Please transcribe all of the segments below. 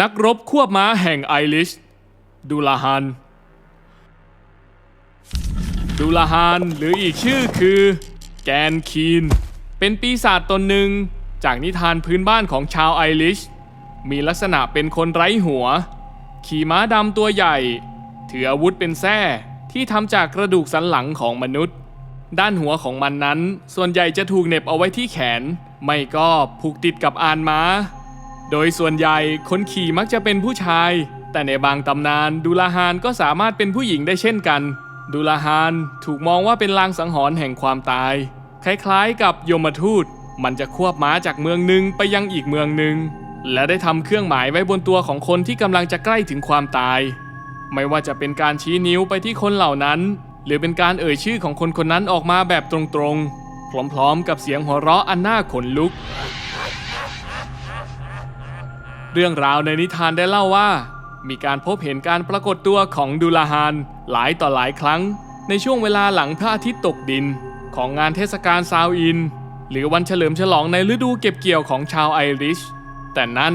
นักรบควบม้าแห่งไอริช ดูลาฮัน ดูลาฮานหรืออีกชื่อคือ แกนคีน เป็นปีศาจตนหนึ่งจากนิทานพื้นบ้านของชาวไอริช มีลักษณะเป็นคนไร้หัว ขี่ม้าดำตัวใหญ่ ถืออาวุธเป็นแส้ที่ทำจากกระดูกสันหลังของมนุษย์ ด้านหัวของมันนั้น ส่วนใหญ่จะถูกเน็บเอาไว้ที่แขน ไม่ก็ผูกติดกับอานม้า โดยส่วนใหญ่คนขี่มักจะเป็นผู้ชาย แต่ในบางตำนานดูลาฮานก็สามารถเป็นผู้หญิงได้เช่นกัน ดูลาฮานถูกมองว่าเป็นลางสังหรณ์แห่งความตาย คล้ายๆ กับโยมทูต มันจะควบม้าจากเมืองหนึ่งไปยังอีกเมืองหนึ่ง และได้ทำเครื่องหมายไว้บนตัวของคนที่กำลังจะใกล้ถึงความตาย ไม่ว่าจะเป็นการชี้นิ้วไปที่คนเหล่านั้น หรือเป็นการเอ่ยชื่อของคนคนนั้นออกมาแบบตรงๆพร้อมๆ กับเสียงหัวเราะอันน่าขนลุก เรื่องราวในนิทานได้เล่าว่า มีการพบเห็นการปรากฏตัวของดูลาฮานหลายต่อหลายครั้ง ในช่วงเวลาหลังพระอาทิตย์ตกดิน ของงานเทศกาลซาวอิน หรือวันเฉลิมฉลองในฤดูเก็บเกี่ยวของชาวไอริช แต่นั่น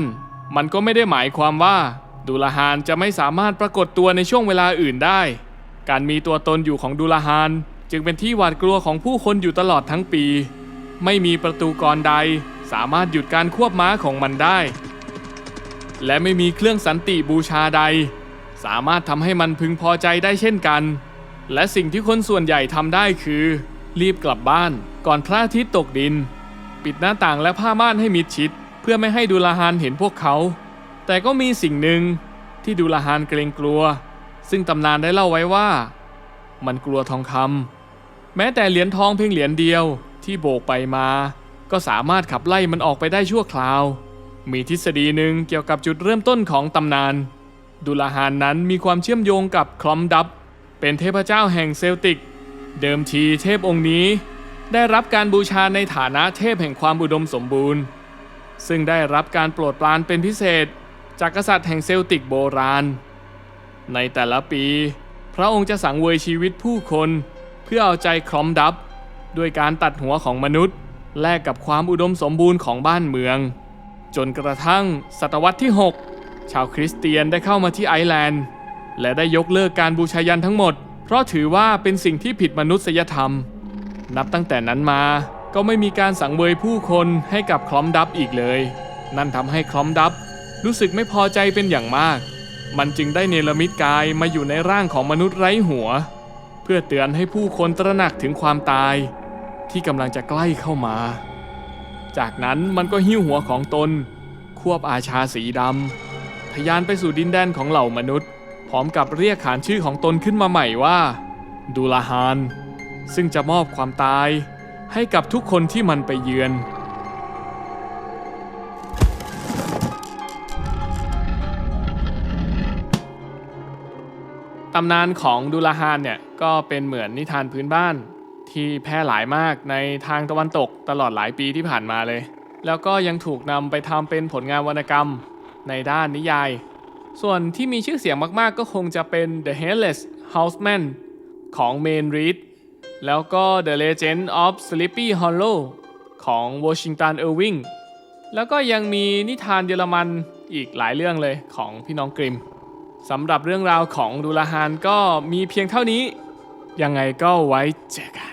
มันก็ไม่ได้หมายความว่าดูลาฮานจะไม่สามารถปรากฏตัวในช่วงเวลาอื่นได้ การมีตัวตนอยู่ของดูลาฮานจึงเป็นที่หวาดกลัวของผู้คนอยู่ตลอดทั้งปี ไม่มีประตูกรใด สามารถหยุดการควบม้าของมันได้ และไม่มีเครื่องสันติบูชาใด สามารถทำให้มันพึงพอใจได้เช่นกัน และสิ่งที่คนส่วนใหญ่ทำได้คือ รีบกลับบ้านก่อนพระอาทิตย์ตกดิน ปิดหน้าต่างและผ้าม่านให้มิดชิด เพื่อไม่ให้ดูลาฮานเห็นพวกเขา แต่ก็มีสิ่งหนึ่งที่ดูลาฮานเกรงกลัว ซึ่งตำนานได้เล่าไว้ว่า มันกลัวทองคำแม้แต่เหรียญทองเพียงเหรียญเดียวที่โบกไปมา ก็สามารถขับไล่มันออกไปได้ชั่วคราว มีทฤษฎีหนึ่งเกี่ยวกับจุดเริ่มต้นของตำนาน ดุลาฮานนั้นมีความเชื่อมโยงกับคลอมดับ เป็นเทพเจ้าแห่งเซลติก เดิมทีเทพองค์นี้ ได้รับการบูชาในฐานะเทพแห่งความอุดมสมบูรณ์ ซึ่งได้รับการโปรดปรานเป็นพิเศษ จากกษัตริย์แห่งเซลติกโบราณ ในแต่ละปี พระองค์จะสังเวยชีวิตผู้คน เพื่อเอาใจคลอมดับ ด้วยการตัดหัวของมนุษย์ แลกกับความอุดมสมบูรณ์ของบ้านเมือง จนกระทั่งศตวรรษที่ 6 ชาวคริสเตียนได้เข้ามาที่ไอร์แลนด์ และได้ยกเลิกการบูชายันทั้งหมด เพราะถือว่าเป็นสิ่งที่ผิดมนุษยธรรม นับตั้งแต่นั้นมาก็ไม่มีการสังเวยผู้คนให้กับคลอมดับอีกเลย นั่นทำให้คลอมดับรู้สึกไม่พอใจเป็นอย่างมาก มันจึงได้เนรมิตกายมาอยู่ในร่างของมนุษย์ไร้หัว เพื่อเตือนให้ผู้คนตระหนักถึงความตาย ที่กำลังจะใกล้เข้ามา จากนั้นมันก็หิ้วหัวของตน ควบอาชาสีดำทะยานไปสู่ดินแดนของเหล่ามนุษย์ พร้อมกับเรียกขานชื่อของตนขึ้นมาใหม่ว่า ดูลาฮาน ซึ่งจะมอบความตายให้กับทุกคนที่มันไปเยือนตำนานของดูลาฮานเนี่ยก็เป็นเหมือนนิทานพื้นบ้าน ที่แพร่หลายมากในทางตะวันตกตลอดหลายปีที่ผ่านมาเลย แล้วก็ยังถูกนำไปทำเป็นผลงานวรรณกรรมในด้านนิยาย ส่วนที่มีชื่อเสียงมากๆ ก็คงจะเป็น The Headless Houseman ของ Main Reed แล้วก็ The Legend of Sleepy Hollow ของ Washington Irving แล้วก็ยังมีนิทานเยอรมันอีกหลายเรื่องเลยของพี่น้องกริมสำหรับเรื่องราวของดูลาฮานก็มีเพียงเท่านี้ ยังไงก็ไว้เจอกัน